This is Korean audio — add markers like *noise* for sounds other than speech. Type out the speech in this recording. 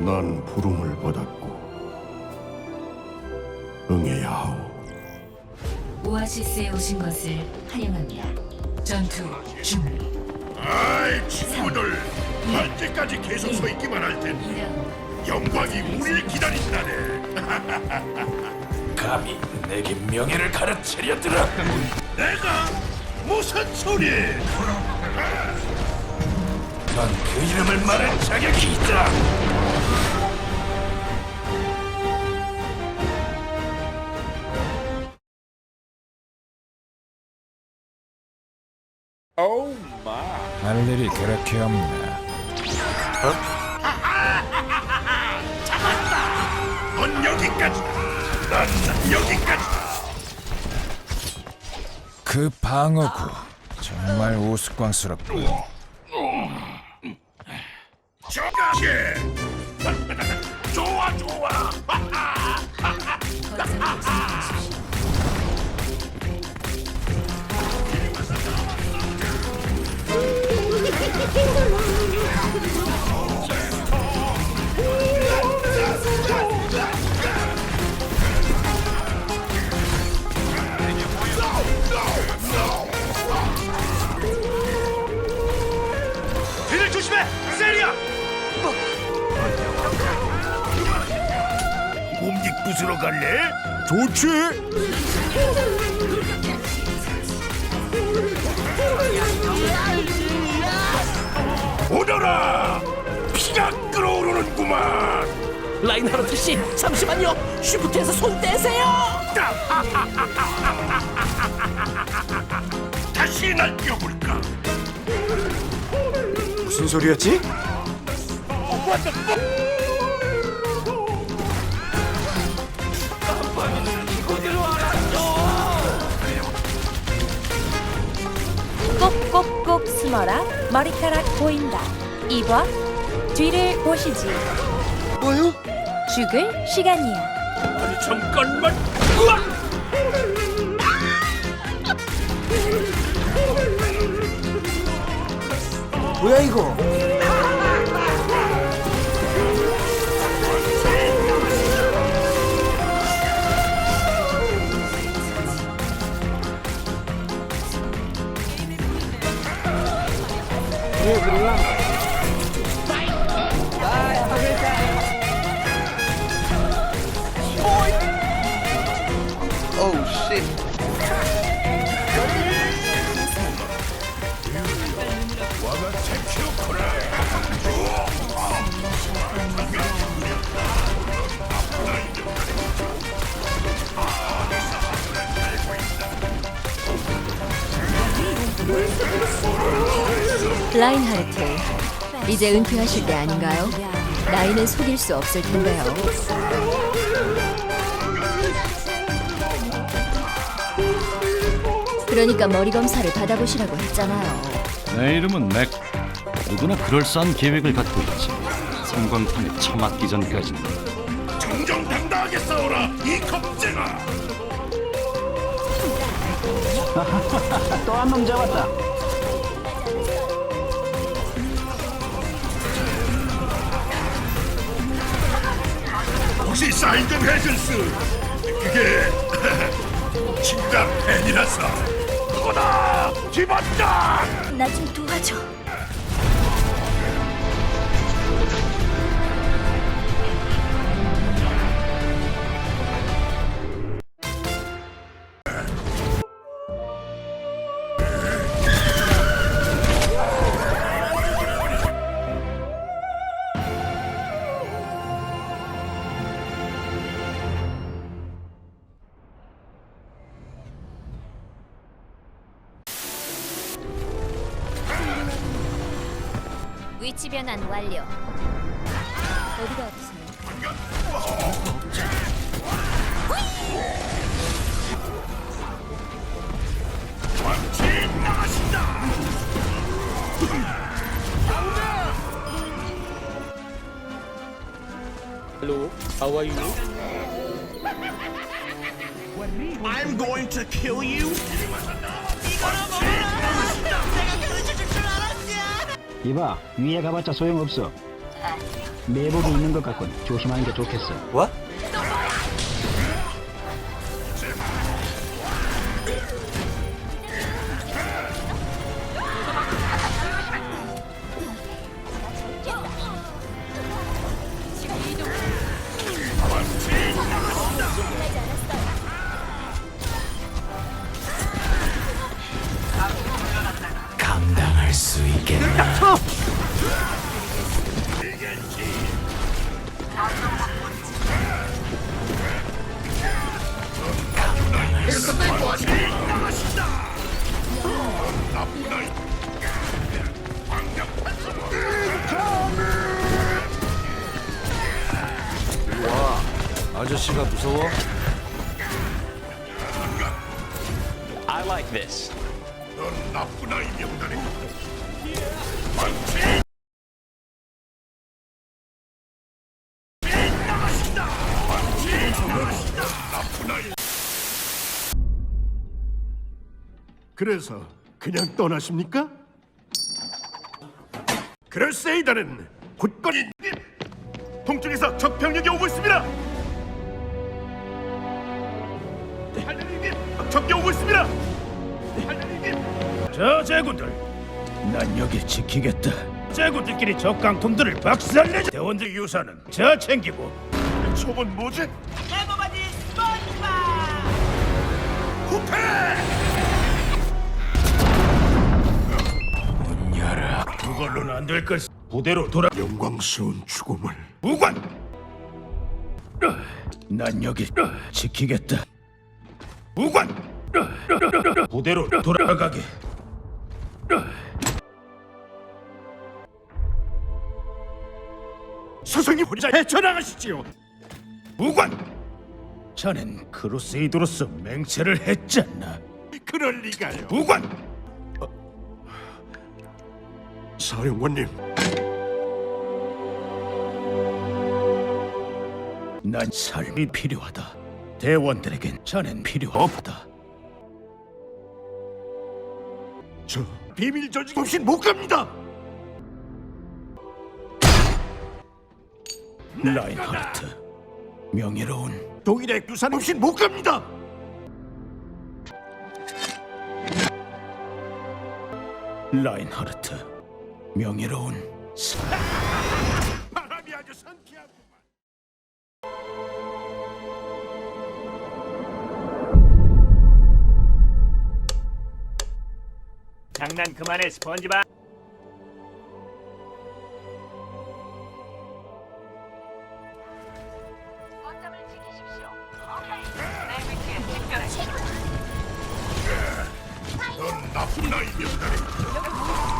난 부름을 받았고 응해야 하오. 오아시스에 오신 것을 환영합니다. 전투 준비. 아이 친구들 언제까지 계속 서 있기만 할 텐데 2라운드. 영광이 우리를 기다린다네 *laughs* 감히 내게 명예를 가르치려 들어 내가 무슨 소리 넌그 이름을 말할 자격이 있다 할 일이 그렇게 없네. 넌 여기까지다 난 여기까지다 그 방어구. 정말 우스꽝스럽고 저가시 몸짓 부수러 갈래? 좋지. 오너라 피가 끓어오르는구만 라인하르트 씨, 잠시만요. 쉬프트에서 손 떼세요. *laughs* 다시 날 뛰어볼까 무슨 소리였지? 숨어라 머리카락 보인다 이봐 뒤를 보시지 뭐요? 죽을 시간이야 아니 잠깐만 으악! 뭐야 이거? พูดเป็นเรื่องได้ไม่ใช่โอ้ย Oh shit うわ 라인하르트, 이제 은퇴하실 때 아닌가요? 나이는 속일 수 없을 텐데요. 그러니까 머리 검사를 받아보시라고 했잖아요. 내 이름은 맥. 누구나 그럴싸한 계획을 갖고 있지. 성광탄에 처맞기 전까지는 정정당당하게 싸워라 이 겁쟁아 *laughs* 또 한 놈 잡았다. 혹시 사인전 헤즌스 그게 *laughs* 진짜 팬이라서. 그거다. 집었다 나 좀 도와줘 위치 변환 완료. 어디가 아프세요? Hello, how are you? I'm going to kill you 이 봐 위에 가봤자 소용없어 매복이 있는 것 같군. 조심하는 게 좋겠어. 감 아저씨가 무서워? 넌 나쁜 아이 명단에. 망치 그래서 그냥 떠나십니까? 그럴세이다는 굳건히 동쪽에서 적 병력이 오고 있습니다. 적이 오고 있습니다. 저 제군들, 난 여길 지키겠다. 제군들끼리 적 강통들을 박살내자. 대원들 유산은 저 챙기고 저건 뭐지? 후패! 문 열어. 그걸로는 안될 걸. 부대로 돌아. 영광스러운 죽음을 무관. 어, 난 여기 어, 지키겠다. 무관. 어, 부대로 돌아가게. 스승이 혼자 헤쳐나가시지요. 무관. 자넨 크루세이더로서 맹세를 했잖아. 그럴 리가요. 무관. 사령관님, 난 삶이 필요하다. 대원들에겐 자넨 필요 없다. 저 비밀 조직 없이 못 갑니다. 라인하르트, 명예로운 동일의 유산 없이 못 갑니다. 라인하르트, 명예로운 사. 바람이 아주 상쾌하구만. 장난 그만해 스펀지밥. 넌 나쁜 아이였다.